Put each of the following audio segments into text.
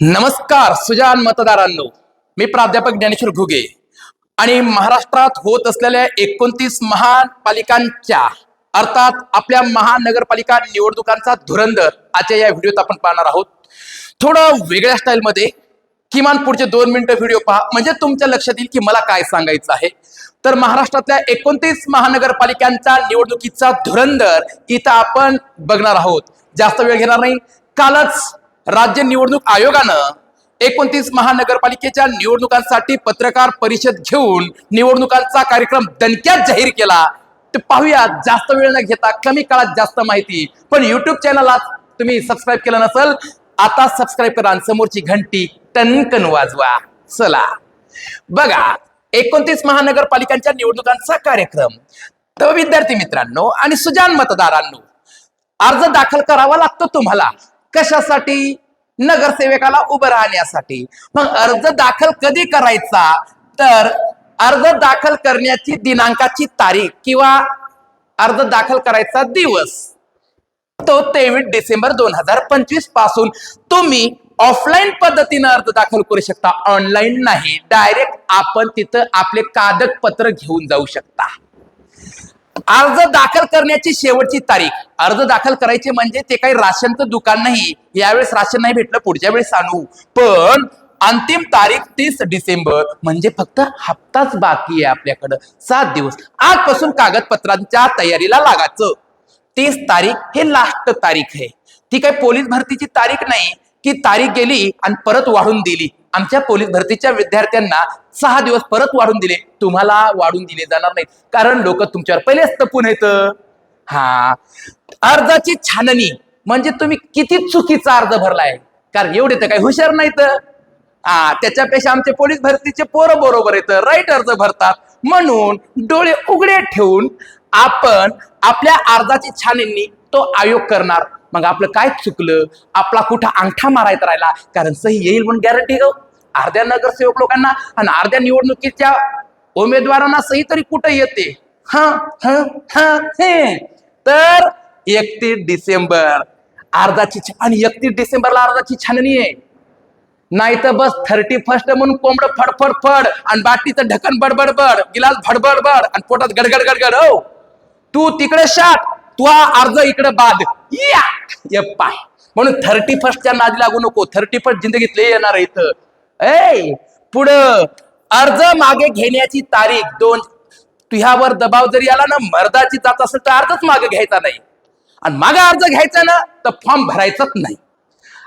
नमस्कार सुजान मतदारांनो. मी प्राध्यापक ज्ञानेश्वर घुगे. आणि महाराष्ट्रात होत असलेल्या एकोणतीस महापालिकांच्या अर्थात आपल्या महानगरपालिका निवडणुकांचा धुरंदर आजच्या या व्हिडिओत आपण पाहणार आहोत. थोडं वेगळ्या स्टाईलमध्ये किमान पुढचे दोन मिनिटं व्हिडिओ पहा. म्हणजे तुमच्या लक्षात येईल की मला काय सांगायचं आहे. तर महाराष्ट्रातल्या एकोणतीस महानगरपालिकांचा निवडणुकीचा धुरंदर इथं आपण बघणार आहोत. जास्त वेळ घेणार नाही. कालच राज्य निवडणूक आयोगानं एकोणतीस महानगरपालिकेच्या निवडणुकांसाठी पत्रकार परिषद घेऊन निवडणुकांचा कार्यक्रम दणक्यात जाहीर केला. ते पाहूया जास्त वेळ न घेता कमी काळात जास्त माहिती. पण युट्यूब चॅनलला तुम्ही सबस्क्राईब केलं नसेल आता सबस्क्राईब करा समोरची घंटी टनकन वाजवा. चला. बघा एकोणतीस महानगरपालिकांच्या निवडणुकांचा कार्यक्रम. तर विद्यार्थी मित्रांनो आणि सुजान मतदारांनो अर्ज दाखल करावा लागतो तुम्हाला. कशासाठी? नगरसेवकाला उभं राहण्यासाठी. मग अर्ज दाखल कधी करायचा? तर अर्ज दाखल करण्याची दिनांकाची तारीख किंवा अर्ज दाखल करायचा दिवस. तो तेवीस डिसेंबर दोन हजार पंचवीसपासून तुम्ही ऑफलाईन पद्धतीनं अर्ज दाखल करू शकता. ऑनलाईन नाही. डायरेक्ट आपण तिथं आपले कागदपत्र घेऊन जाऊ शकता. अर्ज दाखल करण्याची शेवटची तारीख. अर्ज दाखल करायचे म्हणजे ते काही राशनचं दुकान नाही. यावेळेस राशन नाही भेटलं पुढच्या वेळेस आणू. पण अंतिम तारीख तीस डिसेंबर म्हणजे फक्त हप्ताच बाकी आहे आपल्याकडं. सात दिवस. आजपासून कागदपत्रांच्या तयारीला लागायचं. तीस तारीख हे लास्ट तारीख आहे. ती काही पोलीस भरतीची तारीख नाही. की तारीख गेली आणि परत वाढून दिली. आमच्या पोलीस भरतीच्या विद्यार्थ्यांना सहा दिवस परत वाढून दिले. तुम्हाला वाढून दिले जाणार नाही कारण लोक तुमच्यावर पहिलेच तपून येत हा. अर्जाची छाननी म्हणजे तुम्ही किती चुकीचा अर्ज भरलाय. कारण एवढे तर काही हुशार नाहीत. हा त्याच्यापेक्षा आमचे पोलीस भरतीचे पोरं बरोबर येत राईट अर्ज भरतात. म्हणून डोळे उघडे ठेवून आपण आपल्या अर्जाची छाननी तो आयोग करणार. मग आपलं काय चुकलं? आपला कुठं अंगठा मारायचा राहिला? कारण सही येईल म्हणून गॅरंटी हो अर्ध्या नगरसेवक लोकांना आणि अर्ध्या निवडणुकीच्या उमेदवारांना सही तरी कुठं येते? हा हा हा हे. तर एकतीस डिसेंबर अर्धाची आणि एकतीस डिसेंबरला अर्धाची छाननी आहे. नाही तर बस थर्टी फर्स्ट म्हणून कोंबड फडफड फड आणि बाटलीचं ढकन बडबड बड गिलास भडबड बड आणि पोटात गडगड गडगड हो. तू तिकडे शाट तू अर्ज इकडे बाद या पाय. म्हणून थर्टी फर्स्टच्या नादी लागू नको. थर्टी फर्स्ट जिंदगीत लय येणार इथं. ए पुढं अर्ज मागे घेण्याची तारीख दोन तुझ्यावर दबाव जरी आला ना मर्दाची जात असेल तर अर्जच मागे घ्यायचा नाही. आणि मागे अर्ज घ्यायचा ना तर फॉर्म भरायचाच नाही.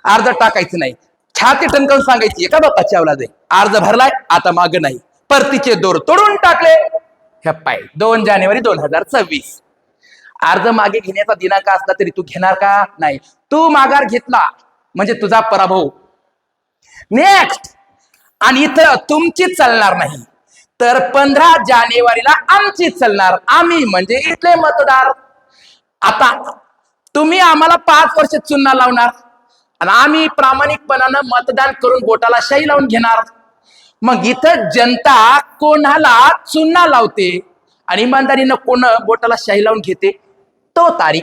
अर्ज टाकायचं नाही. छाती टणकन सांगायची एका बापाची अवलाद आहे. अर्ज भरलाय आता माग नाही. परतीचे दोर तोडून टाकले. ह्या पाय दोन जानेवारी दोन हजार सव्वीस. अर्ज मागे घेण्याचा दिनांक असला तरी तू घेणार का? नाही. तू माघार घेतला म्हणजे तुझा पराभव. नेक्स्ट आणि इथं तुमची चालणार नाही. तर पंधरा जानेवारीला आमची चालणार. आम्ही म्हणजे इथले मतदार. आता तुम्ही आम्हाला पाच वर्ष चुन्ना लावणार. आणि आम्ही प्रामाणिकपणानं मतदान करून बोटाला शाई लावून घेणार. मग इथं जनता कोणाला चुन्ना लावते? आणि इमानदारीनं कोण बोटाला शाही लावून घेते? तो तारीख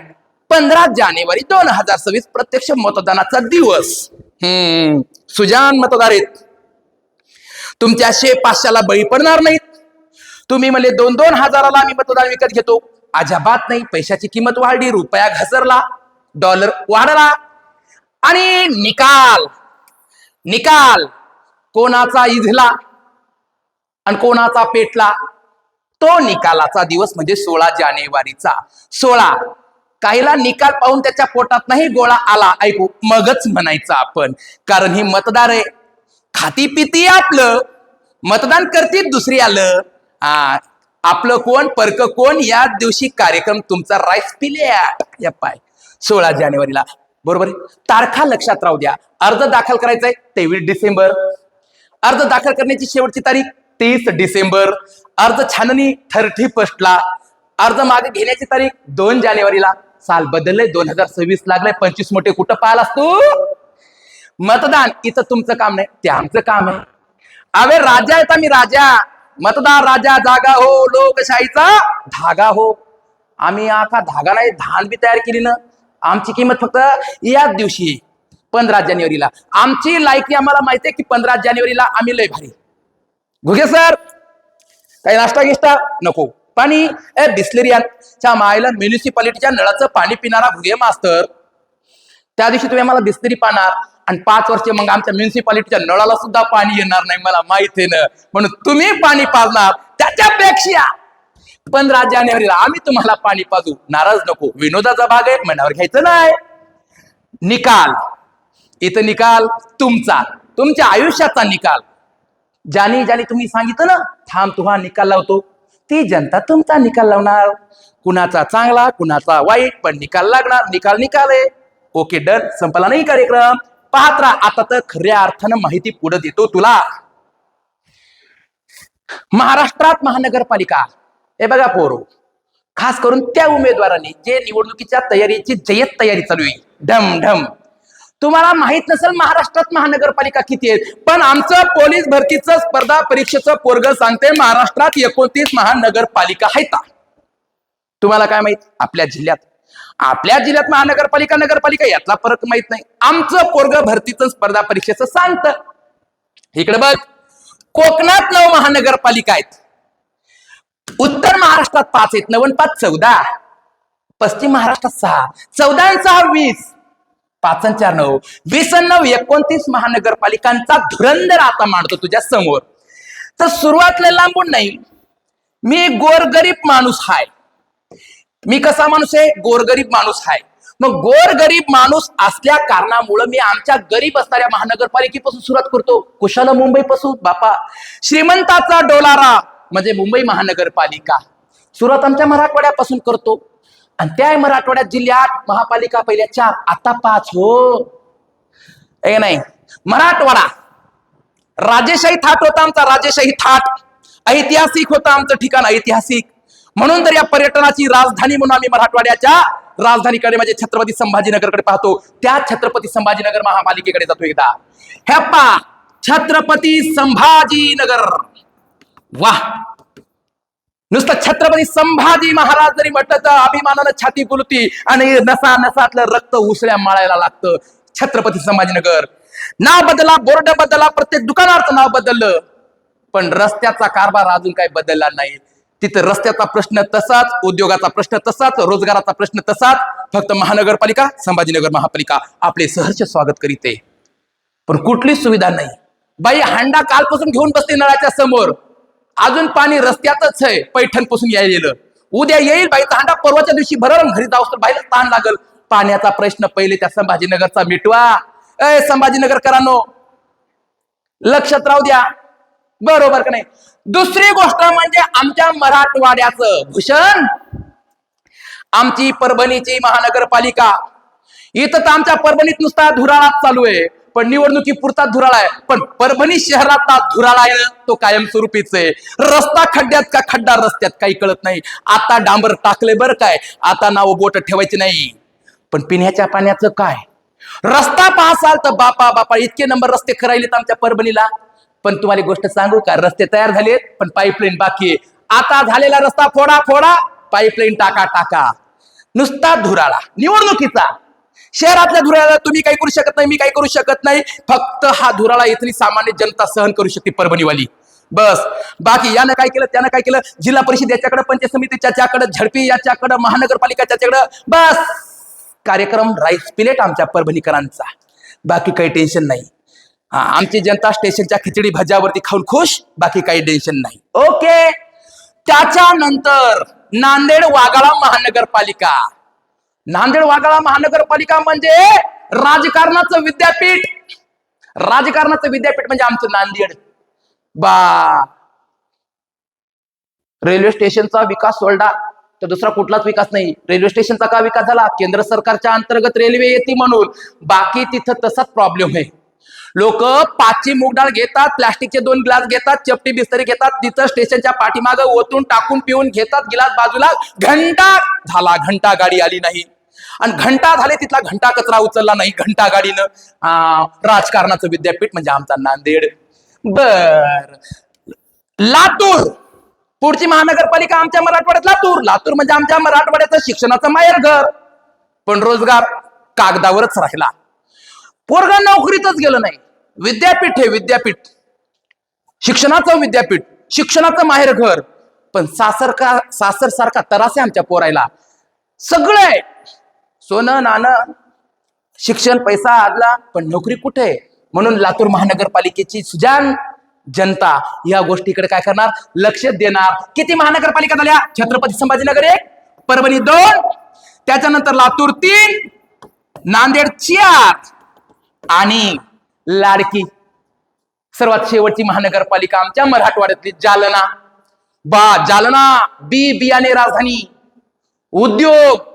पंधरा जानेवारी दोन हजार सव्वीस प्रत्यक्ष मतदानाचा दिवस. हम्म. सुजान मतदार आहेत. तुमच्या शे पाचशेला बळी पडणार नाहीत. तुम्ही म्हणले दोन दोन हजाराला आम्ही मतदान विकत घेतो. अजाबात नाही पैशाची किंमत वाढली रुपया घसरला डॉलर वाढला. आणि निकाल निकाल कोणाचा इझला आणि कोणाचा पेटला? तो निकालाचा दिवस म्हणजे सोळा जानेवारीचा. सोळा. काहीला निकाल पाहून त्याच्या पोटात नाही गोळा आला. ऐकू मगच म्हणायचं आपण. कारण ही मतदार आहे. खाती पिती आपलं मतदान करतील दुसरी आलं. हा आपलं कोण परक कोण या दिवशी कार्यक्रम तुमचा राईस पिल्या. या पाय सोळा जानेवारीला. बरोबर तारखा लक्षात राहू द्या. अर्ज दाखल करायचा आहे तेवीस डिसेंबर. अर्ज दाखल करण्याची शेवटची तारीख तीस डिसेंबर. अर्ज छाननी थर्टी फर्स्टला. अर्ज मागे घेण्याची तारीख दोन जानेवारीला. साल बदललंय दोन हजार सव्वीस लागलाय. पंचवीस मोठे कुठं पाहिलास तू? मतदान इथं तुमचं काम नाही ते आमचं काम आहे. अवे राजा आहेत आम्ही राजा. मतदार राजा जागा हो लोकशाहीचा धागा हो. आम्ही आता धागा नाही धान बी तयार केली ना. आमची किंमत फक्त याच दिवशी पंधरा जानेवारीला. आमची लायकी आम्हाला माहिती आहे की पंधरा जानेवारीला आम्ही लय भारी. घुगे सर काही नाश्ता गिष्टा नको. पाणी ए बिस्लेरी मायला म्युनिसिपालिटीच्या नळाचं पाणी पिणारा घुगे मास्तर. त्या दिवशी तुम्ही आम्हाला बिस्लेरी पाणार. आणि पाच वर्ष मग आमच्या म्युनिसिपालिटीच्या नळाला सुद्धा पाणी येणार नाही मला माहीत आहे ना. म्हणून तुम्ही पाणी पाजणार त्याच्यापेक्षा पंधरा जानेवारीला आम्ही तुम्हाला पाणी पाजू. नाराज नको. विनोदाचा भाग आहे मनावर घ्यायचं नाही. निकाल. इथं निकाल तुमचा. तुमच्या आयुष्याचा निकाल. ज्याने ज्याने तुम्ही सांगितलं ना थांब तुहा निकाल लावतो. ती जनता तुमचा निकाल लावणार. कुणाचा चांगला कुणाचा वाईट पण निकाल लागणार. निकाल निकाल आहे. Okay done. संपला नाही कार्यक्रम. पाहत राहा. आता तर खऱ्या अर्थानं माहिती पुढे देतो तुला. महाराष्ट्रात महानगरपालिका हे बघा पोरो. खास करून त्या उमेदवारांनी जे निवडणुकीच्या तयारीची जयत तयारी चालू आहे. ढम ढम. तुम्हाला माहीत नसेल महाराष्ट्रात महानगरपालिका किती आहेत पण आमचं पोलीस भरतीचं स्पर्धा परीक्षेचं पोरग सांगते महाराष्ट्रात एकोणतीस महानगरपालिका आहेत. तुम्हाला काय माहीत? आपल्या जिल्ह्यात आपल्या जिल्ह्यात महानगरपालिका नगरपालिका यातला फरक माहीत नाही. आमचं पोरग भरतीचं स्पर्धा परीक्षेचं सांगतं. इकडे बघ कोकणात नऊ महानगरपालिका आहेत. उत्तर महाराष्ट्रात पाच आहेत. नवन पाच चौदा. पश्चिम महाराष्ट्रात सहा. चौदा आणि सहा वीस. पाच आणि चार नऊ. वीस आणि नऊ एकोणतीस महानगरपालिकांचा धुरंधर आता मांडतो तुझ्या समोर. तर सुरुवातला लांबून नाही. मी गोरगरीब माणूस हाय. मी कसा माणूस आहे? गोरगरीब माणूस आहे. मग गोरगरीब माणूस असल्या कारणामुळं मी आमच्या गरीब असणाऱ्या महानगरपालिकेपासून सुरुवात करतो. कुशाला मुंबईपासून. बापा श्रीमंताचा डोलारा म्हणजे मुंबई महानगरपालिका. सुरुवात आमच्या मराठवाड्यापासून करतो. आणि त्या मराठवाड्यात जिल्ह्यात महापालिका पहिल्या चार आता पाच हो. नाही? मराठवाडा. राजेशाही थाट होता आमचा राजेशाही थाट. ऐतिहासिक होता आमचं ठिकाण ऐतिहासिक. म्हणून तर या पर्यटनाची राजधानी म्हणून आम्ही मराठवाड्याच्या राजधानीकडे म्हणजे छत्रपती संभाजीनगरकडे पाहतो. त्या छत्रपती संभाजीनगर महापालिकेकडे जातो एकदा. ह्या पा छत्रपती संभाजीनगर. वा! नुसतं छत्रपती संभाजी महाराज जरी म्हटलं तर अभिमानानं छाती फुलती आणि नसा नसातलं रक्त उसळ्या माळायला लागतं. छत्रपती संभाजीनगर. नाव बदला बोर्ड बदला प्रत्येक दुकानाचं नाव बदललं. पण रस्त्याचा कारभार अजून काही बदलला नाही. तिथं रस्त्याचा प्रश्न तसाच उद्योगाचा प्रश्न तसाच रोजगाराचा प्रश्न तसाच. फक्त महानगरपालिका संभाजीनगर महापालिका आपले सहर्ष स्वागत करीते. पण कुठलीच सुविधा नाही. बाई हांडा कालपासून घेऊन बसते नळाच्या समोर. अजून पाणी रस्त्यातच आहे पैठणपासून यायलेलं. उद्या येईल बाई हांडा परवाच्या दिवशी भरण घरी जाऊ तर बाईला ताण लागल. पाण्याचा प्रश्न पहिले त्या संभाजीनगरचा मिटवा. ए संभाजीनगरकरांनो लक्षात राहू द्या. बरोबर का नाही? दुसरी गोष्ट म्हणजे आमच्या मराठवाड्याचं भूषण. आमची परभणीची महानगरपालिका. इथं तर आमच्या परभणीत नुसता धुराळाच चालू आहे. पण निवडणुकी पुरता धुराळा आहे. पण परभणी शहरात धुराळा आहे तो कायमस्वरूपीच आहे. रस्ता खड्ड्यात का खड्डा रस्त्यात काही कळत नाही. आता डांबर टाकले बरं काय. आता नाव बोट ठेवायचे नाही. पण पिण्याच्या पाण्याचं काय? रस्ता पाहसाल तर बापा बापा इतके नंबर रस्ते करायलेत आमच्या परभणीला. पण तुम्हाला गोष्ट सांगू का? रस्ते तयार झालेत पण पाईपलाईन बाकी आहे. आता झालेला रस्ता फोडा फोडा पाईपलाईन टाका टाका. नुसता धुराळा निवडणुकीचा. शहरातल्या धुराळ्याला तुम्ही काही करू शकत नाही मी काही करू शकत नाही. फक्त हा धुराळा इथली सामान्य जनता सहन करू शकते परभणीवाली. बस. बाकी यानं काय केलं त्यानं काय केलं? जिल्हा परिषद याच्याकडे पंचायत समिती त्याच्याकडे झडपी याच्याकडे महानगरपालिका त्याच्याकडे. बस. कार्यक्रम राईस पिलेट आमच्या परभणीकरांचा. बाकी काही टेन्शन नाही. आमची जनता स्टेशनच्या खिचडी भज्यावरती खाऊन खुश बाकी काही टेन्शन नाही. ओके. त्याच्यानंतर नांदेड वाघाळा महानगरपालिका. नांदेड वाघाळा महानगरपालिका म्हणजे राजकारणाचं विद्यापीठ. राजकारणाचं विद्यापीठ म्हणजे आमचं नांदेड. बा. रेल्वे स्टेशनचा विकास सोडला तर दुसरा कुठलाच विकास नाही. रेल्वे स्टेशनचा का विकास झाला? केंद्र सरकारच्या अंतर्गत रेल्वे येते म्हणून. बाकी तिथं तसाच प्रॉब्लेम आहे. लोक पाचची मुगडाळ घेतात प्लास्टिकचे दोन ग्लास घेतात चपटी बिस्तरी घेतात तिथं स्टेशनच्या पाठीमागं ओतून टाकून पिऊन घेतात गिलास बाजूला घंटा झाला घंटा गाडी आली नाही. आणि घंटा झाले तिथला घंटा कचरा उचलला नाही घंटा गाडीनं. राजकारणाचं विद्यापीठ म्हणजे आमचा नांदेड. बर. लातूर. पुढची महानगरपालिका आमच्या मराठवाड्यात लातूर. लातूर म्हणजे आमच्या मराठवाड्याचं शिक्षणाचं माहेर घर. पण रोजगार कागदावरच राहिला. पोरगा नोकरीतच गेलं नाही. विद्यापीठ हे विद्यापीठ. शिक्षणाचं विद्यापीठ शिक्षणाचं माहेर घर. पण सासर का सासर सारखा तरासे आमच्या पोरायला. सगळं आहे सोनं नाणं शिक्षण पैसा आदला पण नोकरी कुठे? आहे? म्हणून लातूर महानगरपालिकेची सुजान जनता या गोष्टीकडे काय करणार? लक्ष देणार. किती महानगरपालिका झाल्या? छत्रपती संभाजीनगर एक परभणी दोन त्याच्यानंतर लातूर तीन नांदेड चार आणि लाडकी. सर्वात शेवटची महानगरपालिका आमच्या मराठवाड्यातली जालना. बा जालना बी बियाणे राजधानी. उद्योग.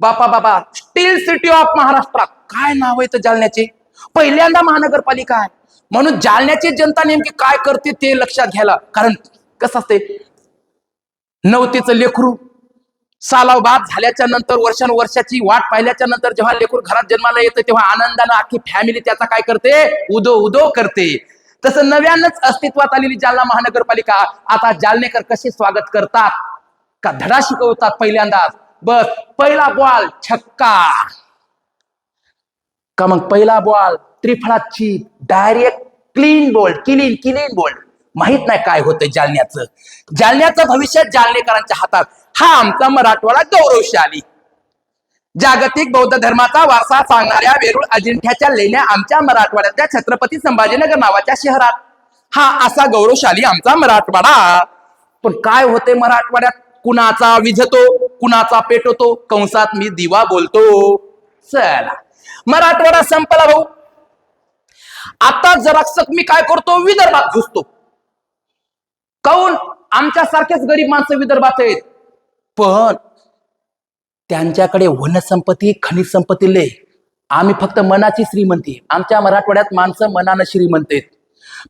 बापा बाबा स्टील सिटी ऑफ महाराष्ट्र. काय नाव आहे तर जालन्याचे? पहिल्यांदा महानगरपालिका आहे. म्हणून जालन्याची जनता नेमकी काय करते ते लक्षात घ्यायला. कारण कसं असते नवतीचं लेखरू सालाव बाद झाल्याच्यानंतर वर्षानुवर्षाची वाट पाहिल्याच्या नंतर जेव्हा लेकूर घरात जन्माला येतं तेव्हा आनंदानं अख्खी फॅमिली त्याचा काय करते? उदो उदो करते. तसं नव्यानंच अस्तित्वात आलेली जालना महानगरपालिका आता जालनेकर कसे स्वागत करतात? का धडा शिकवतात पहिल्यांदाच बस पहिला बॉल छक्का. का मग पहिला ball त्रिफळाची direct clean bowled clean clean bowled माहीत नाही काय होतं जालन्याचं. जालन्याचं भविष्य जालनेकरांच्या हातात. हा आमचा मराठवाडा गौरवशाली. जागतिक बौद्ध धर्माचा वारसा सांगणाऱ्या वेरूळ अजिंठ्याच्या लेण्या आमच्या मराठवाड्यातल्या छत्रपती संभाजीनगर नावाच्या शहरात. हा असा गौरवशाली आमचा मराठवाडा. पण काय होते मराठवाड्यात? कुणाचा विझतो कुणाचा पेटवतो? कंसात मी दिवा बोलतो. चला. मराठवाडा संपला भाऊ. आता जरा मी काय करतो? विदर्भात घुसतो. काऊन? आमच्या सारखेच गरीब माणसं विदर्भात आहेत. पण त्यांच्याकडे वनसंपत्ती खनिज संपत्ती लय. आम्ही फक्त मनाची श्रीमंती आमच्या मराठवाड्यात माणसं मनानं श्रीमंत आहेत.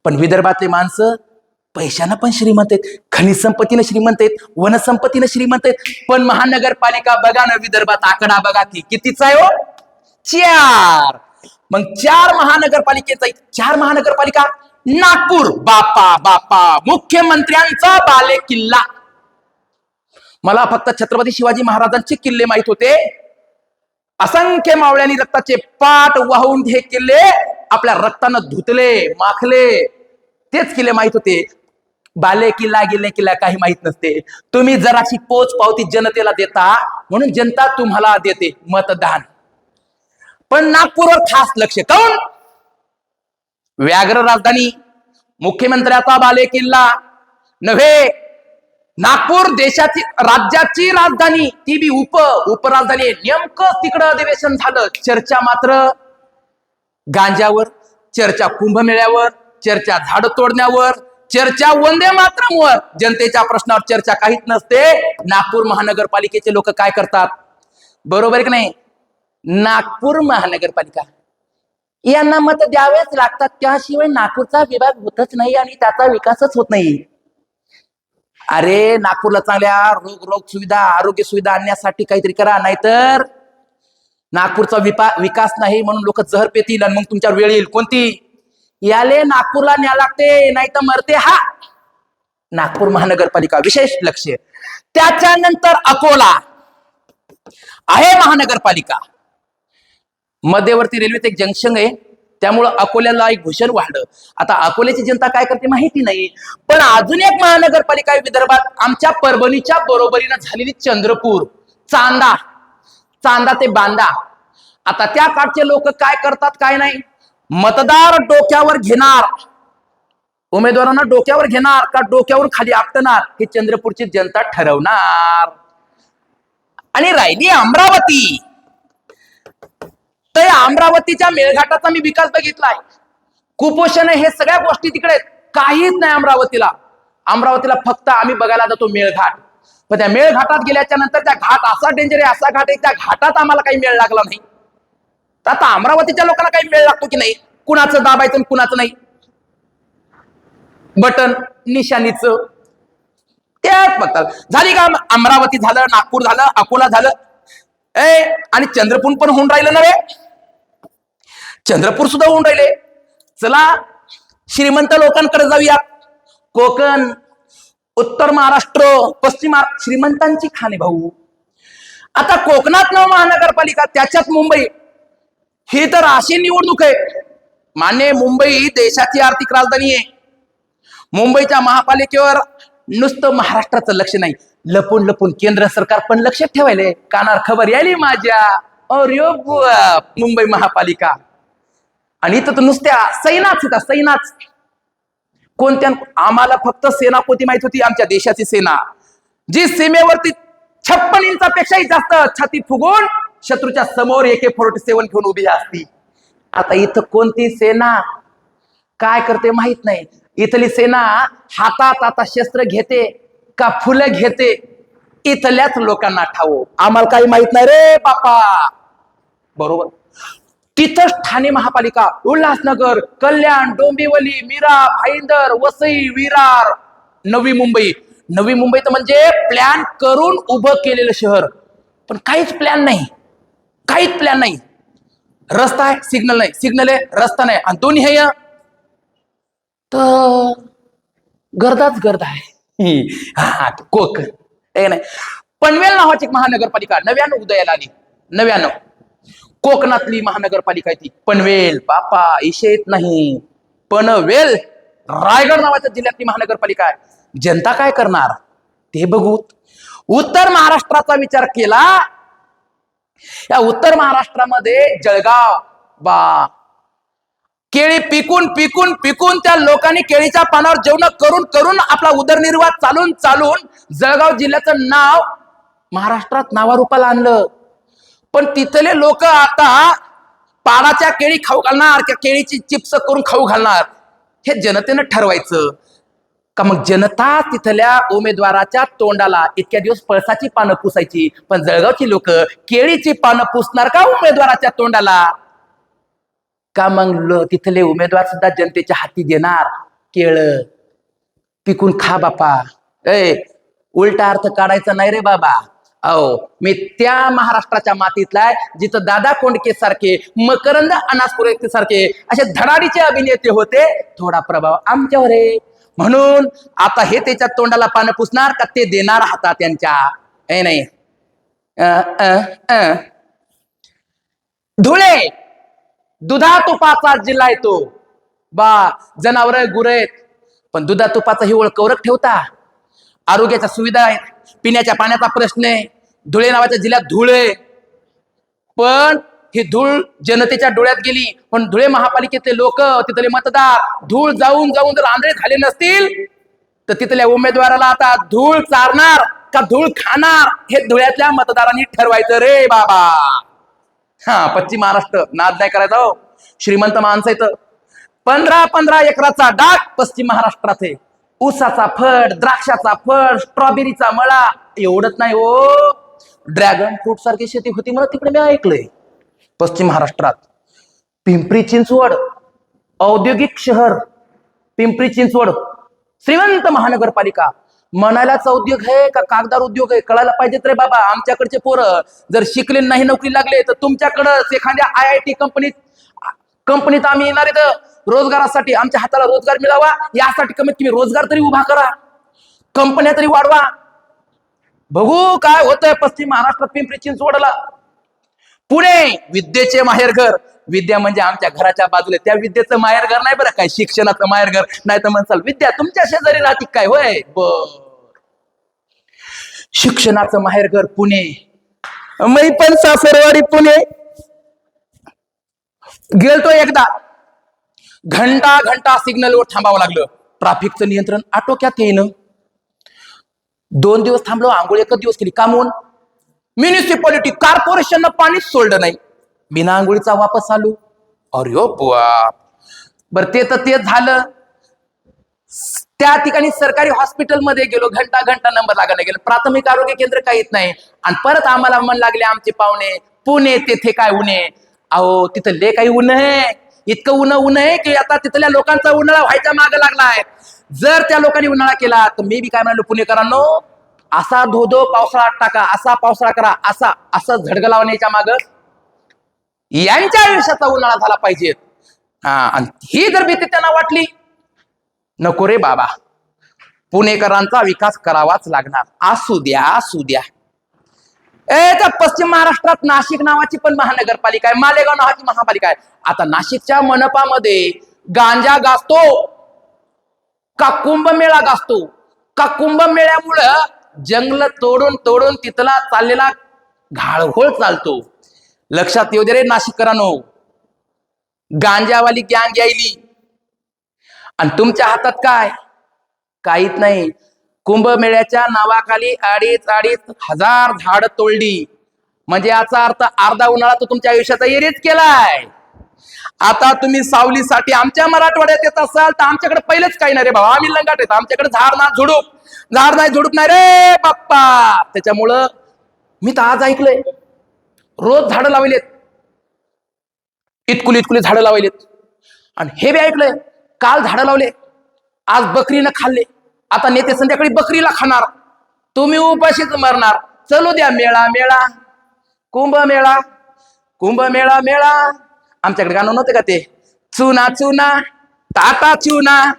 पण विदर्भातले माणसं पैशानं पण श्रीमंत आहेत. खनिज संपत्तीनं श्रीमंत आहेत. वनसंपत्तीनं श्रीमंत आहेत. पण महानगरपालिका बघा ना विदर्भात आकडा बघा की कितीचा आहे हो? चार. मग चार महानगरपालिकेचा चार महानगरपालिका? नागपूर. बापा बापा. मुख्यमंत्र्यांचा बाले किल्ला मला फक्त छत्रपती शिवाजी महाराजांचे किल्ले माहीत होते. असंख्य मावळ्यांनी रक्ताचे पाठ वाहून हे किल्ले आपल्या रक्तानं धुतले माखले. तेच किल्ले माहीत होते. बाले किल्ला गेले किल्ला काही माहीत नसते. तुम्ही जराशी पोच पावती जनतेला देता म्हणून जनता तुम्हाला देते मतदान. पण नागपूरवर खास लक्ष. काऊन व्याघ्र राजधानी मुख्यमंत्र्याचा बाले किल्ला नव्हे नागपूर देशाची राज्याची राजधानी ती बी उप उपराजधानी नेमकं तिकडं अधिवेशन झालं. चर्चा मात्र गांजावर चर्चा कुंभमेळ्यावर चर्चा झाड तोडण्यावर चर्चा वंदे मातरमवर. जनतेच्या प्रश्नावर चर्चा काहीच नसते. नागपूर महानगरपालिकेचे लोक काय करतात? बरोबर आहे की नाही? नागपूर महानगरपालिका. यांना मत द्यावेच लागतात. त्याशिवाय नागपूरचा विभाग होतच नाही आणि त्याचा विकासच होत नाही. अरे नागपूरला चांगल्या रोग रोग सुविधा आरोग्य सुविधा आणण्यासाठी काहीतरी करा नाहीतर नागपूरचा विपा विकास नाही म्हणून लोक जहर पेतील आणि मग तुमच्यावर वेळ येईल. कोणती? याले नागपूरला न्या लागते नाही तर मरते हा. नागपूर महानगरपालिका विशेष लक्ष. त्याच्यानंतर अकोला. आहे महानगरपालिका. मध्यवर्ती रेल्वेत एक जंक्शन आहे. त्यामुळं अकोल्याला एक भूषण वाढलं. आता अकोल्याची जनता काय करते माहिती नाही. पण अजून एक महानगरपालिका विदर्भात आमच्या परभणीच्या बरोबरीनं झालेली चंद्रपूर चांदा चांदा ते बांदा. आता त्या काळचे लोक काय करतात काय नाही? मतदार डोक्यावर घेणार. उमेदवारांना डोक्यावर घेणार का डोक्यावर खाली आपटणार? हे चंद्रपूरची जनता ठरवणार. आणि राहिली अमरावती. तर या अमरावतीच्या मेळघाटाचा मी विकास बघितलाय. कुपोषण हे सगळ्या गोष्टी तिकडे काहीच नाही अमरावतीला. अमरावतीला फक्त आम्ही बघायला जातो मेळघाट. पण त्या मेळघाटात गेल्याच्यानंतर त्या घाट असा डेंजर आहे असा घाट आहे त्या घाटात आम्हाला काही मेळ लागला नाही. तर आता अमरावतीच्या लोकांना काही मेळ लागतो की नाही? कुणाचं दाबायचं कुणाचं नाही? बटन निशाणीच. त्यात बघतात झाली का अमरावती झालं नागपूर झालं अकोला झालं? ए आणि चंद्रपूर पण होऊन राहिलं ना रे चंद्रपूर सुद्धा होऊन राहिले. चला श्रीमंत लोकांकडे जाऊया कोकण उत्तर महाराष्ट्र पश्चिम श्रीमंतांची खाणे भाऊ. आता कोकणात नव महानगरपालिका त्याच्यात मुंबई. ही तर अशी निवडणूक आहे. मान्य मुंबई देशाची आर्थिक राजधानी आहे. मुंबईच्या महापालिकेवर नुसतं महाराष्ट्राचं लक्ष नाही. लपून लपून केंद्र सरकार पण लक्षात ठेवायले कानार खबर यायली माझ्या. अरे बुवा, मुंबई महापालिका. आणि इथं तर नुसत्या सैनाच होता सैनाच. कोणत्या आम्हाला फक्त सेना कोणती माहीत होती? आमच्या देशाची सेना. जी सीमेवरती छप्पन इंचापेक्षाही जास्त छाती फुगून शत्रूच्या समोर एके फोर्टी सेवन घेऊन उभी असती. आता इथं कोणती सेना? काय करते माहीत नाही. इथली सेना हातात आता शस्त्र घेते का फुलं घेते? इथल्याच लोकांना ठावो आम्हाला काही माहीत नाही रे बापा बरोबर? तिथंच ठाणे महापालिका उल्हासनगर कल्याण डोंबिवली मीरा भाईंदर वसई विरार नवी मुंबई. नवी मुंबई तर म्हणजे प्लॅन करून उभं केलेलं शहर. पण काहीच प्लॅन नाही. काहीच प्लॅन नाही. रस्ता आहे सिग्नल नाही. सिग्नल आहे रस्ता नाही. आणि दोन्ही हे तर गर्दाच गर्द आहे. हा कोक. नाही. पनवेल नावाची एक महानगरपालिका नव्यानं उदयाला आली. नव्यानं कोकणातली महानगरपालिका आहे ती. पनवेल बापा इशे येत नाही. पनवेल रायगड नावाच्या जिल्ह्यातली महानगरपालिका आहे. जनता काय करणार? ते बघू. उत्तर महाराष्ट्राचा विचार केला. या उत्तर महाराष्ट्रामध्ये जळगाव बा केळी पिकून पिकून पिकून त्या लोकांनी केळीच्या पानावर जेवण करून करून आपला उदरनिर्वाह चालून चालून जळगाव जिल्ह्याचं नाव महाराष्ट्रात नावारूपाला आणलं. पण तिथले लोक आता पाडाच्या केळी खाऊ घालणार किंवा केळीची चिप्स करून खाऊ घालणार. हे जनतेनं ठरवायचं. का मग जनता तिथल्या उमेदवाराच्या तोंडाला इतक्या दिवस पळसाची पानं पुसायची? पण जळगावची लोक केळीची पानं पुसणार का उमेदवाराच्या तोंडाला? का मग तिथले उमेदवार सुद्धा जनतेच्या हाती देणार? केळ. पिकून खा बापा. ए उलटा अर्थ काढायचा नाही रे बाबा. हो मी त्या महाराष्ट्राच्या मातीतला आहे जिथं दादा कोंडके सारखे मकरंद अनासपुरे सारखे असे धडाडीचे अभिनेते होते थोडा प्रभाव आमच्यावर आहे. म्हणून आता हे त्याच्या तोंडाला पानं पुसणार का ते देणार हातात त्यांच्या? हे नाही. धुळे दुधा तुपाचा जिल्हा आहे तो. बा जनावर गुर आहेत. पण दुधा तुपाचा ही ओळख कवरक ठेवता? आरोग्याच्या सुविधा आहेत पिण्याच्या पाण्याचा प्रश्न आहे. धुळे नावाच्या जिल्ह्यात धुळे. पण ही धूळ जनतेच्या डोळ्यात गेली. पण धुळे महापालिकेतले लोक तिथले मतदार धूळ जाऊन जाऊन जर आंधळे झाले नसतील तर तिथल्या उमेदवाराला आता धूळ चारणार का धूळ खाणार हे धुळ्यातल्या मतदारांनी ठरवायचं रे बाबा. हा पश्चिम महाराष्ट्र नाद नाही करायचा हो. श्रीमंत माणसं येतं पंधरा पंधरा एकराचा डाग पश्चिम महाराष्ट्रात आहे ऊसाचा फळ द्राक्षाचा फळ स्ट्रॉबेरीचा मळा एवढंच नाही हो. ड्रॅगन फ्रूट सारखी शेती होती मला तिकडे मी ऐकलंय. पश्चिम महाराष्ट्रात. पिंपरी चिंचवड औद्योगिक शहर पिंपरी चिंचवड श्रीमंत महानगरपालिका. म्हणायलाच उद्योग आहे का कागदार उद्योग आहे? कळायला पाहिजेत रे बाबा आमच्याकडचे पोरं जर शिकले नाही नोकरी लागले तर तुमच्याकडंच एखाद्या आय आय टी कंपनीत कंपनीत आम्ही येणार आहेत रोजगारासाठी आमच्या हाताला रोजगार मिळावा यासाठी कमीत कमी रोजगार तरी उभा करा. कंपन्या तरी वाढवा. बघू काय होतंय पश्चिम महाराष्ट्रात पिंपरी चिंचवडला. पुणे विद्येचे माहेरघर विद्या म्हणजे आमच्या घराच्या बाजूला. त्या विद्येचं माहेरघर नाही बरं काय शिक्षणाचं माहेरघर नाही तर म्हणसाल विद्या तुमच्या शेजारी राहते काय? होय बर. शिक्षणाचं माहेरघर पुणे. मी पण सासरवाडी पुणे. गेलतो एकदा. घंटा घंटा सिग्नलवर थांबावं लागलं. ट्राफिकचं नियंत्रण आटोक्यात येईन. दोन दिवस थांबलो आंघोळ एकच दिवस केली. कामून म्युनिसिपॅलिटी कॉर्पोरेशननं पाणीच सोडलं नाही. बिना आंघोळीचा वापस आलो. अरे बुवा बर ते तर तेच झालं. त्या ठिकाणी सरकारी हॉस्पिटलमध्ये गेलो घंटा घंटा नंबर लागायला गेलो. प्राथमिक आरोग्य केंद्र काहीच नाही. आणि परत आम्हाला मन लागले आमचे पाहुणे पुणे तेथे काय उन्हे अहो तिथं ले काही उन्हे इतकं ऊन ऊन आहे की आता तिथल्या लोकांचा उन्हाळा व्हायच्या माग लागलाय. जर त्या लोकांनी उन्हाळा केला तर मी बी काय म्हणालो पुणेकरांनो असा धोधो पावसाळा टाका असा पावसाळा करा असा असं झडग लावण्याच्या माग यांच्या आयुष्याचा उन्हाळा झाला पाहिजे. हा आणि ही जर भीती त्यांना वाटली नको रे बाबा. पुणेकरांचा विकास करावाच लागणार. असू द्या असू द्या. ए त्या पश्चिम महाराष्ट्रात नाशिक नावाची पण महानगरपालिका आहे. मालेगाव नावाची महापालिका आहे. आता नाशिकच्या मनपामध्ये गांजा गाजतो का कुंभमेळा गाजतो? का कुंभमेळ्यामुळं जंगल तोडून तोडून तिथला चाललेला घाळघोळ चालतो? लक्षात येऊ दे रे नाशिककरांनो. गांजावाली गँग यायली. आणि तुमच्या हातात काय? काहीच नाही. कुंभमेळ्याच्या नावाखाली अडीच अडीच हजार झाड तोडली. म्हणजे याचा अर्थ अर्धा उन्हाळा तो तुमच्या आयुष्याचा एरीच केलाय. आता तुम्ही सावलीसाठी आमच्या मराठवाड्यात येत असाल तर आमच्याकडे पहिलेच काही नाही रे भाऊ आम्ही लंगाट येत. आमच्याकडे झाड ना झुडूप. झाड नाही झुडूप नाही रे बाप्पा. त्याच्यामुळं मी तर आज ऐकलंय. रोज झाडं लावलेत. इतकुली इतकुली झाडं लावलेत. आणि हे बी ऐकलंय. काल झाडं लावले. आज बकरीनं खाल्ले. आता नेते संध्याकाळी बकरीला खाणार. तुम्ही उपाशीच मरणार. चलू द्या मेळा मेळा. कुंभ मेळा कुंभ मेळा. मेळा आमच्याकडे गाणं नव्हतं का ते? चुना चुना ताता चुना.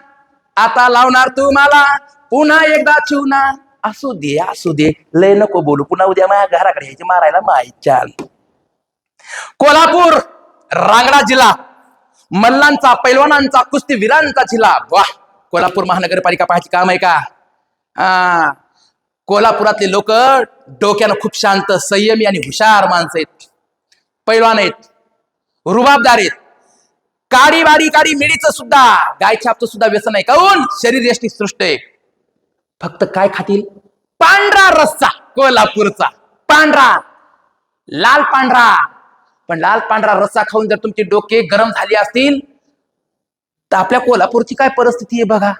आता लावणार तुम्हाला पुन्हा एकदा चुना. असू दे असू दे. लय नको बोलू. पुन्हा उद्या माझ्या घराकडे यायचे मारायला माई कोल्हापूर रांगडा जिल्हा. मल्लांचा पैलवानांचा कुस्तीवीरांचा जिल्हा. वा कोल्हापूर महानगरपालिका पाहायची काम आहे का? हा. कोल्हापुरातले लोक डोक्यानं खूप शांत संयमी आणि हुशार माणसं आहेत. पैलवान आहेत. रुबाबदार आहेत. काडी बाडी काडी मिडीचं सुद्धा गाय छापचं सुद्धा व्यसन आहे. काऊन? शरीर यष्टी सृष्ट आहे. फक्त काय खातील? पांढरा रस्सा कोल्हापूरचा. पांढरा. लाल पांढरा. पण लाल पांढरा रस्सा खाऊन जर तुमचे डोके गरम झाले असतील तर आपल्या कोल्हापूरची काय परिस्थिती आहे बघा.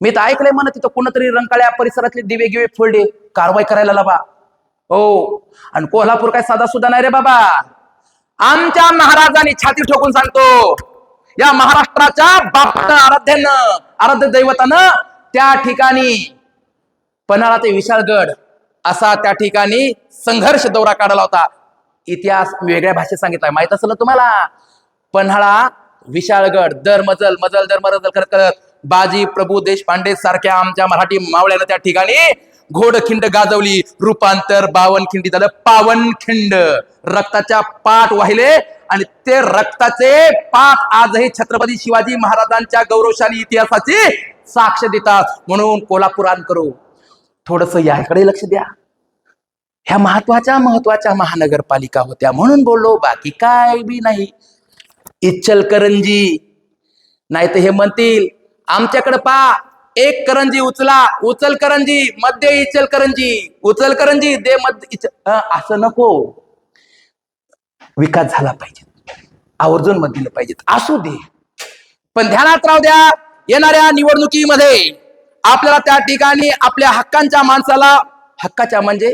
मी तर ऐकलंय म्हणा तिथं कोणतरी रंकाळ्या परिसरातले दिवे गिवे फोडले. कारवाई करायला लावा. हो. आणि कोल्हापूर काय साधा सुद्धा नाही रे बाबा. आमच्या महाराजांनी छाती ठोकून सांगतो. या महाराष्ट्राच्या बापनं आराध्यानं आराध्य दैवतानं त्या ठिकाणी पन्हाळा ते विशाळगड असा त्या ठिकाणी संघर्ष दौरा काढला होता. इतिहास वेगळ्या भाषेत सांगितलाय माहीत असेल ना तुम्हाला? पन्हाळा विशाळगड दर मजल मजल दर मजल करत करत बाजी प्रभू देशपांडे सारख्या आमच्या मराठी मावळ्यानं त्या ठिकाणी घोडखिंड गाजवली. रूपांतर बावनखिंडी झालं पावनखिंड रक्ताच्या पाठ वाहिले आणि ते रक्ताचे पाठ आजही छत्रपती शिवाजी महाराजांच्या गौरवशाली इतिहासाची साक्ष देतात. म्हणून कोल्हापुरात करू. थोडस याकडे लक्ष द्या. ह्या महत्त्वाच्या महत्त्वाच्या महानगरपालिका होत्या. म्हणून बोललो बाकी काय बी नाही. इचलकरंजी नाही तर हे म्हणतील आमच्याकडे पा एक करंजी उचला उचल करंजी मध्य इचलकरंजी उचल करंजी दे मध्य असं नको. विकास झाला पाहिजे. आवर्जून मत दिलं पाहिजे. असू दे. पण ध्यानात राहू द्या येणाऱ्या निवडणुकीमध्ये आपल्याला त्या ठिकाणी आपल्या हक्कांच्या माणसाला हक्काच्या म्हणजे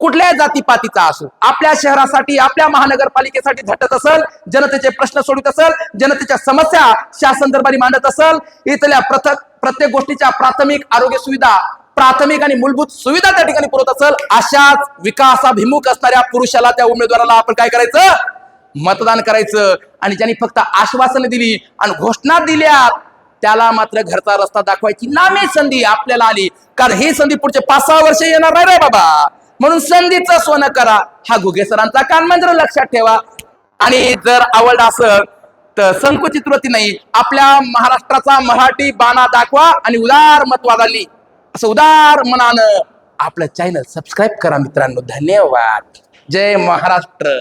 कुठल्याही जातीपातीचा असो आपल्या शहरासाठी आपल्या महानगरपालिकेसाठी झटत असल जनतेचे प्रश्न सोडत असल जनतेच्या समस्या शासन दरबारी मांडत असल इथल्या प्रत्येक गोष्टीच्या प्राथमिक आरोग्य सुविधा प्राथमिक आणि मूलभूत सुविधा त्या ठिकाणी पुरवत असल अशाच विकासाभिमुख असणाऱ्या पुरुषाला त्या उमेदवाराला आपण काय करायचं? मतदान करायचं. आणि ज्यांनी फक्त आश्वासने दिली आणि घोषणा दिल्या त्याला मात्र घरचा रस्ता दाखवायची नामे संधी आपल्याला आली. कारण ही संधी पुढचे पाच सहा वर्ष येणार नाही रे बाबा. म्हणून संधीचं सोनं करा. हा घुगे सरांचा कानमंत्र लक्षात ठेवा. आणि जर आवड असेल तर संकुचित वृत्ती नाही. आपल्या महाराष्ट्राचा मराठी बाणा दाखवा आणि उदार मतवादाली असं उदार मनानं आपलं चॅनल सबस्क्राईब करा मित्रांनो. धन्यवाद. जय महाराष्ट्र.